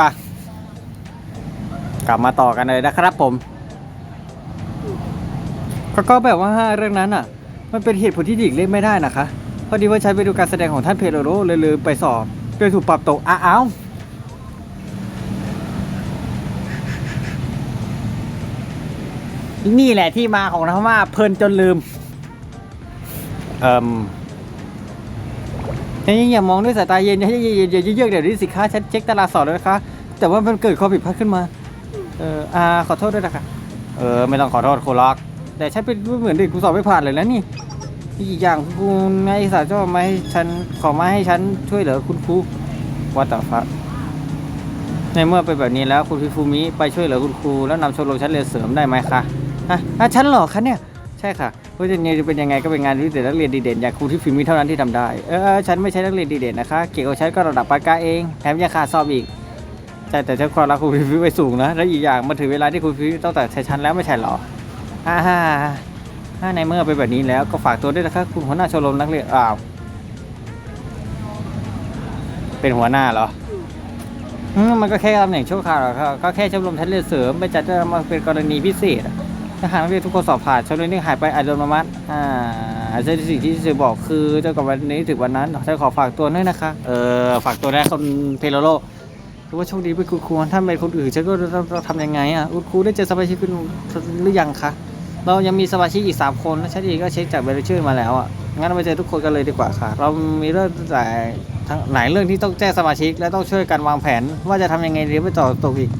ว่ะกลับมาต่อกันเลยนะครับผมก็ก็แบบว่าเรื่องนั้นอะ มันเป็นเหตุผลที่หลีกเลี่ยงไม่ได้นะคะพอดีว่าฉันไปดูการแสดงของท่านเพโลโรเลยลืมไปสอบโดยถูกปรับตกอ้าวนี่แหละที่มาของคำว่าเพลินจนลืม เอ่ม ยังอย่ามองด้วยสายตาเย็นอย่าอย่าอย่าเยือกเดี๋ยวนี้สิคะฉันเช็คตารางสอบแล้วนะคะ แต่ว่ามันเกิดข้อผิดพลาดขึ้นมา เอออาขอโทษด้วยนะคะเออไม่ต้องขอโทษโคล็อก แต่ฉันเป็นเหมือนเด็กกูสอบไม่ผ่านเลยแล้วนี่อีกอย่างคุณนายสาวเจ้ามาให้ฉันขอมาให้ฉันช่วยเหลือคุณครูว่าแต่ฟัในเมื่อเป็นแบบนี้แล้วคุณพิฟูมิไปช่วยเหลือคุณครูแล้วนำชมรมชั้นเรียนเสริมได้ไหมคะฮะอะฉันเหรอคะเนี่ย ใช่ค่ะว่าจะจะเป็นยังไงก็เป็นงานที่เด็กนักเรียนดีเด่นอย่างครูที่ฟิมีเท่านั้นที่ทำได้ เออฉันไม่ใช่นักเรียนดีเด่นนะคะ เกี่ยวกับฉันก็ระดับปานกลางเอง แถมยังขาดสอบอีกใช่แต่ฉันความรักครูพิฟิไปสูงนะ และอีกอย่างมันถึงเวลาที่ครูพิฟิต้องตัดใจฉันแล้วไม่ใช่หรออ่าฮะถ้าในเมื่อเป็นแบบนี้แล้วก็ฝากตัวด้วยนะคะคุณหัวหน้าชมรมนักเรียนอ้าว เป็นหัวหน้าเหรอมันก็แค่ตำแหน่งชั่วคราวกครับก็แค่ชมรมชั้นเรียนเสริมไปจัดมาเป็นกรณีพิเศษ หากนักเรียนทุกคนสอบผ่านชมรมนี้หายไปอัตโนมัติอ่าซึ่งสิ่งที่จะบอกคือเจ้ากับวันนี้ถึงวันนั้นฉันขอฝากตัวด้วยนะคะ เออฝากตัวได้คนเทโลโลคือว่าโชคดีเป็นคุณครูถ้าเป็นคนอื่นฉันก็ต้องทำยังไงอะคุณครูได้เจอสมาชิกคุณหรือยังคะเรายังมีสมาชิกอีก 3 คนและฉันเองก็เช็คจากเบรชื่อมาแล้วอะงั้นเราไปเจอทุกคนกันเลยดีกว่าค่ะ เรามีเรื่องแต่ทั้งหลายเรื่องที่ต้องแจ้งสมาชิก และต้องช่วยกันวางแผน ว่าจะทำยังไงดีไม่ต่อตกอีก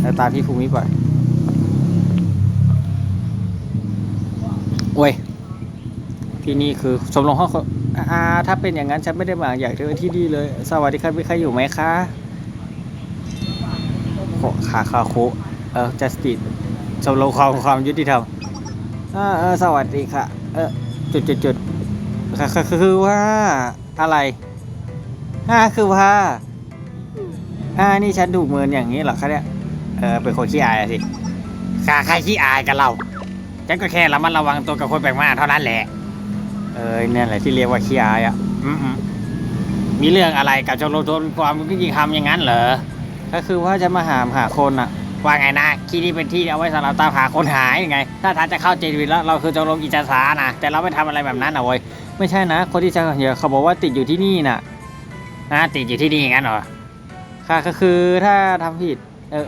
แล้วตาพี่ภูมิไป โอ้ย ที่นี่คือชมรมห้องอ่าถ้าเป็นอย่างนั้นฉันไม่ได้มาอยากเจอที่ดีเลย สวัสดีครับมีใครอยู่ไหมคะขาคาโคเออ justice ชมรมความความยุติธรรมอ่าเออสวัสดีค่ะ เออจุดจุดจุดค,ค,คือว่าอะไรอ่าคือว่าอ่านี่ฉันดูเหมือนอย่างนี้เหรอคะเนี่ยเออเป็นคนขี้อายสิขาใครขี้อายกันเรา ฉันก็แค่ระมัดระวังตัวกับคนแปลกหน้าเท่านั้นแหละ เออเนี่ยแหละที่เรียกว่าขี้อายอะอืมมีเรื่องอะไรกับชมรมทนความยุติธรรมอย่างนั้นเหรอ ก็คือว่าจะมาหามหาคนอะ ว่าไงนะที่นี่เป็นที่เอาไว้สำหรับตามหาคนหายยังไง ถ้าท่านจะเข้าใจผิดแล้วเราคือชมรมอิจฉานะแต่เราไม่ทำอะไรแบบนั้นนะเว้ยไม่ใช่นะ คนที่จะเหยื่อเขาบอกว่าติดอยู่ที่นี่น่ะนะติดอยู่ที่นี่งั้นเหรอค่ะก็คือถ้าทำผิด เออ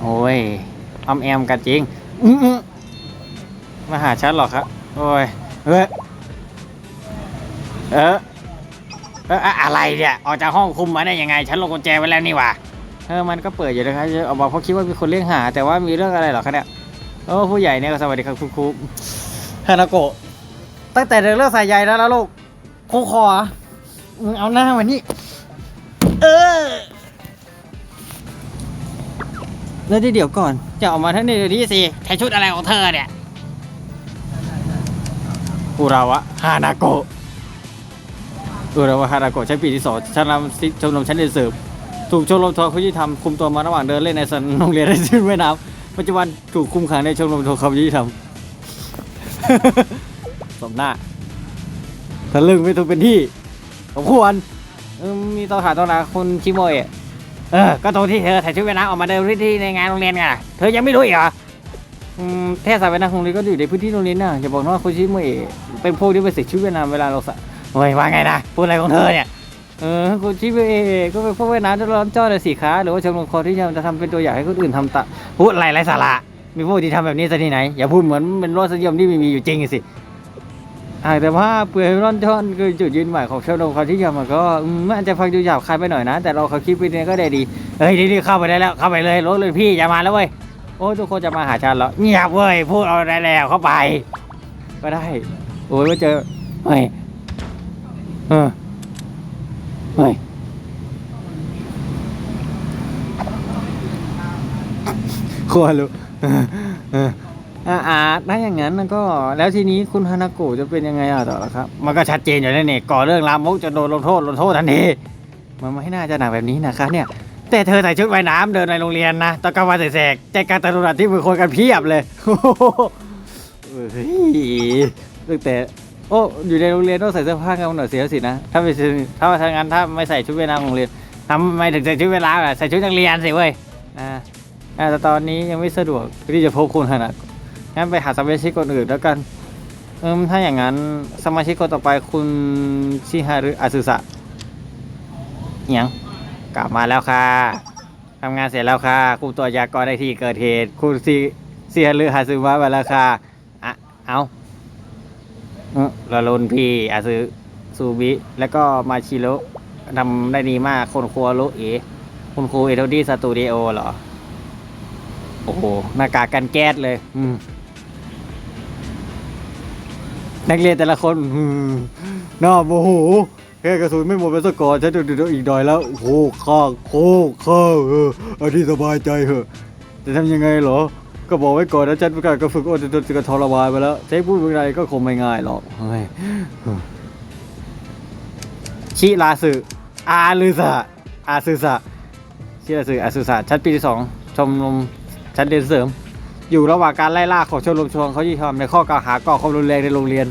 โอ้ยออมแอมกันจริง อื้อๆมาหาฉันเหรอครับ โอ้ยเออเออเอออะอะไรเนี่ย ออกจากห้องคุมมาได้ยังไง ฉันลงกุญแจไว้แล้วนี่หว่า เออ มันก็เปิดอยู่นะครับออกมาเพราะคิดว่ามีคนเรียกหา แต่ว่ามีเรื่องอะไรเหรอคะเนี่ยโอ้ผู้ใหญ่เนี่ยก็สวัสดีครับคุณครูฮานาโกะ ตั้งแต่เรื่องสายใยแล้วนะลูกครูคอมึงเอาหน้ามานี่ แล้วเดี๋ยวก่อน จะออกมาทั้งนี้เดี๋ยวนี้สิใช้ชุดอะไรของเธอเนี่ยอุราวะฮานาโกะอุราวะฮานาโกะชั้นปีที่สองชั้นนำชมรมชั้นเรียนเสริมถูกชมรมทอคุยุติธรรมคุมตัวมาระหว่างเดินเล่นในสนโรงเรียนในชื่นแม่น้ำปัจจุบันถูกคุมขังในชมรมทอคุยุติธรรมสมหน้าทะลึ่งไม่ถูกเป็นที่สมควรเออมีต่อขาต่อหนาคุณชิโมยอะ เออ ก็ตรงที่เธอถ่ายชุดว่ายน้ำออกมาเดินที่ในงานโรงเรียนไง เธอยังไม่รู้อีกเหรออืมเทศกาลว่ายน้ำของเรียนก็อยู่ในพื้นที่โรงเรียนน่ะอย่าบอกนะว่าคุณชิโมยเป็นพวกที่ไปใส่ชุดว่ายน้ำเวลาเราสระโอ้ยว่าไงนะพูดอะไรของเธอเนี่ย เออคุณชิเบะก็เป็นพวกว่ายน้ำจะร้อนจ้อเลยสิคะหรือว่าชมรมคอที่จะทำเป็นตัวอย่างให้คนอื่นทำตะพูดอะไรไรสาระมีพวกที่ทำแบบนี้ซะที่ไหน อย่าพูดเหมือนเป็นรสนิยมที่ไม่มีอยู่จริงสิ อ่าแต่ว่าเปลือยร่อนจ้อนคือจุดยืนใหม่ของเชมรมคอที่ยมันก็อืมอาจจะฟังดูหยาบคายไปหน่อยนะ แต่เราเขาคิดไปเนี่ยก็ได้ดีเฮ้ยรีบๆเข้าไปได้แล้วเข้าไปเลยรถเลยพี่อย่ามาแล้วเว้ยโอ้ทุกคนจะมาหาฉันแล้วเงียบเว้ยพูดเอาได้แล้วเข้าไป ก็ได้ โอ้ยว่าเจอเฮ้ยเออเฮ้ยครัวรู้ อ่าอาถ้าอย่างนั้นก็ แล้วทีนี้คุณฮานาโกะจะเป็นยังไงอะต่อละครับ มันก็ชัดเจนอยู่แล้วเนี่ยก่อเรื่องลามกจะโดนลงโทษลงโทษทันทีมันไม่น่าจะหนักแบบนี้นะคะเนี่ย แต่เธอใส่ชุดว่ายน้ำเดินในโรงเรียนนะตอนกลางวันแสกใจการตลาดที่มือคนกันเพียบเลยเฮ้ยตั้งแต่ โอ้อยู่ในโรงเรียนต้องใส่เสื้อผ้ากันหน่อยเสียสินะถ้าไม่ถ้าถ้างั้นถ้าไม่ใส่ชุดวลายน้ำโรงเรียนทำไมถึงใส่ชุดวลายน้ำอะใส่ชุดนักเรียนสิเว้ยอ่าแต่ตอนนี้ยังไม่สะดวกที่จะพกคุณขนาด งั้นไปหาสมาชิกคนอื่นแล้วกันเอิมถ้าอย่างนั้นสมาชิกคนต่อไปคุณชิฮารุอาซึสะอิหยังกลับมาแล้วค่ะทำงานเสร็จแล้วค่ะคุมตัวยากรได้ที่เกิดเหตุ คุณซีซีฮารุฮาซึมะมาแล้วค่ะอะเอาอืมลาลุนพี่อาซึซูบิแล้วก็มาชิโร่ทำได้ดีมากคนครัวโรเอคุณครูเอโดดี้สตูดิโอเหรอ โอ้โหหน้ากากกันแก๊สเลย อืม นักเรียนแต่ละคนอืมน่าโมโหแค่กระสุนไม่หมดไปสักก่อนฉันจะเดี๋ยวอีกหน่อยแล้วโอ้โหข้างโค้งข้างเออเอาที่สบายใจเถอะจะทำยังไงเหรอ ก็บอกไว้ก่อนนะฉันประกาศก็ฝึกอดจนจะทรมานไปแล้วใช้พูดเป็นไรก็คงไม่ง่ายหรอกเฮ้ยชิราสึอาลือสะอาซึสะชิราสึอาซึสะชั้นปีที่สองชมรมชั้นเรียนเสริม อยู่ระหว่างการไล่ล่าของชมรมชวงเขายี่ทอมในข้อกล่าวหาก่อความรุนแรงในโรงเรียน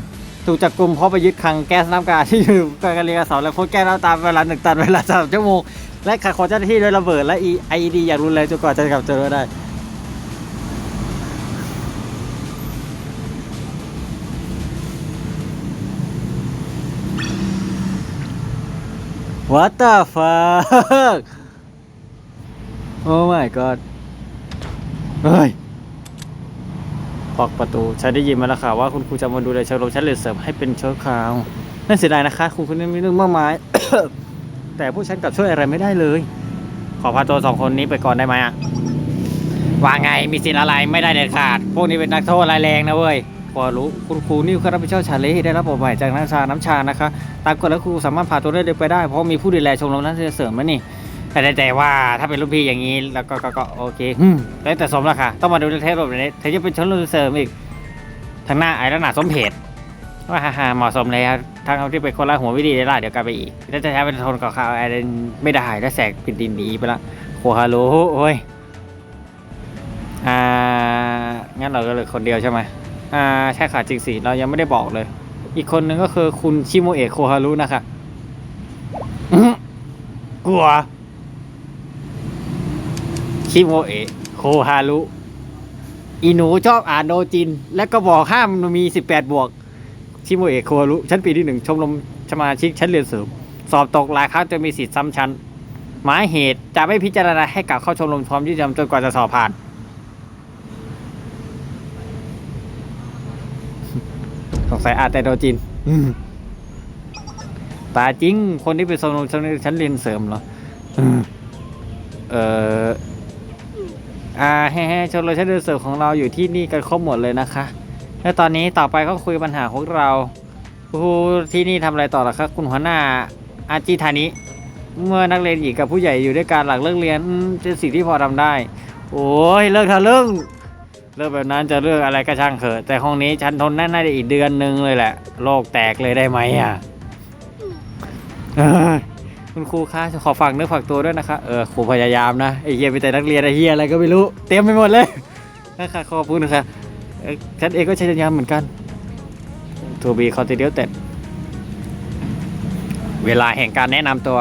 ถูกจับกลุ่มเพราะไปยึดคลังแก๊สน้ำกาที่อยู่การเรียนการสอนและพ่นแก๊สน้ำตาเวลาหนึ่งตันเวลาสามชั่วโมงและขัดขวางเจ้าหน้าที่ด้วยระเบิดและ IED อย่างรุนแรงจนกว่าจะจับเจอได้ What the fuck Oh my god เฮ้ย อกประตูฉันได้ยินมาแล้วค่ะว่าคุณครูจะมาดูแลชมรมชั้นเรียนเสริมให้เป็นชั่วคราวนั่นเสียดายนะคะคุณคนนี้มีเรื่องมากมาย แต่พวกฉันกลับช่วยอะไรไม่ได้เลย ขอพาตัวสองคนนี้ไปก่อนได้ไหมอะว่าไงมีสิทธิ์อะไรไม่ได้เด็ดขาด พวกนี้เป็นนักโทษรายแรงนะเว้ยพอรู้คุณครูนิวเขารับผิดชอบชาเลได้รับบทบาทจากน้ำชาน้ำชานะคะ ตามกฎแล้วครูสามารถพาตัวได้ไปได้เพราะมีผู้ดูแลชมรมนั้นจะเสริมมานี่ แต่แต่แต่ว่าถ้าเป็นรุ่นพี่อย่างนี้แล้วก็ก็ก็โอเคอืมแล้วแต่สมราคาต้องมาดูเทปแบบนี้ถึงจะเป็นชมรมเสริมอีกทางหน้าไอ้ลักษณะสมเพชว่าฮ่าฮ่าเหมาะสมเลยครับทางที่เป็นคนละหัววิธีได้ละเดี๋ยวกลายไปอีกแล้วจะใช้เป็นทนกับข่าวอะไรไม่ได้แล้วแสกปิดดินหนีไปละโคฮารุโอ้ยอ่างั้นเราก็เหลือคนเดียวใช่ไหมอ่าใช่ค่ะจริงสิเรายังไม่ได้บอกเลย อีกคนนึงก็คือคุณชิโมเอะโคฮารุนะคะกลัว ชิโมเอะโคฮารุอีหนูชอบอ่านโดจิน แล้วก็บอกห้ามมันมี 18 บวก ชิโมเอะโคฮารุชั้นปีที่หนึ่งชมรมสมาชิกชั้นเรียนเสริม สอบตกหลายครั้งจะมีสิทธิ์ซ้ำชั้น หมายเหตุจะไม่พิจารณาให้กลับเข้าชมรมพร้อมที่จะจนกว่าจะสอบผ่าน สงสัยอ่านแต่โดจินอืมตาจริง คนที่เป็นชมรมชั้นเรียนเสริมเหรออืมเออ อ่าแฮ่ๆชมรมชั้นเรียนเสริมของเราอยู่ที่นี่กันครบหมดเลยนะคะ แล้วตอนนี้ต่อไปก็คุยปัญหาของเราครูที่นี่ทำอะไรต่อล่ะครับคุณหัวหน้าอาจิธานิเมื่อนักเรียนหญิงกับผู้ใหญ่อยู่ด้วยกันหลังเลิกเรียนเป็นสิ่งที่พอทำได้ โอ้ยเลิกทะลึ่งเลิกแบบนั้นจะเลือกอะไรก็ช่างเถอะแต่ห้องนี้ฉันทนแน่นได้อีกเดือนหนึงเลยแหละโลกแตกเลยได้ไหมอะ คุณครูคะขอฝากเนื้อฝากตัวด้วยนะคะเออครูพยายามนะไอเฮียมีแต่นักเรียนไอเฮียอะไรก็ไม่รู้เต็มไปหมดเลยนะคะขอบคุณนะคะฉันเองก็ใช้ยายามเหมือนกัน to be continued เวลาแห่งการแนะนำตัว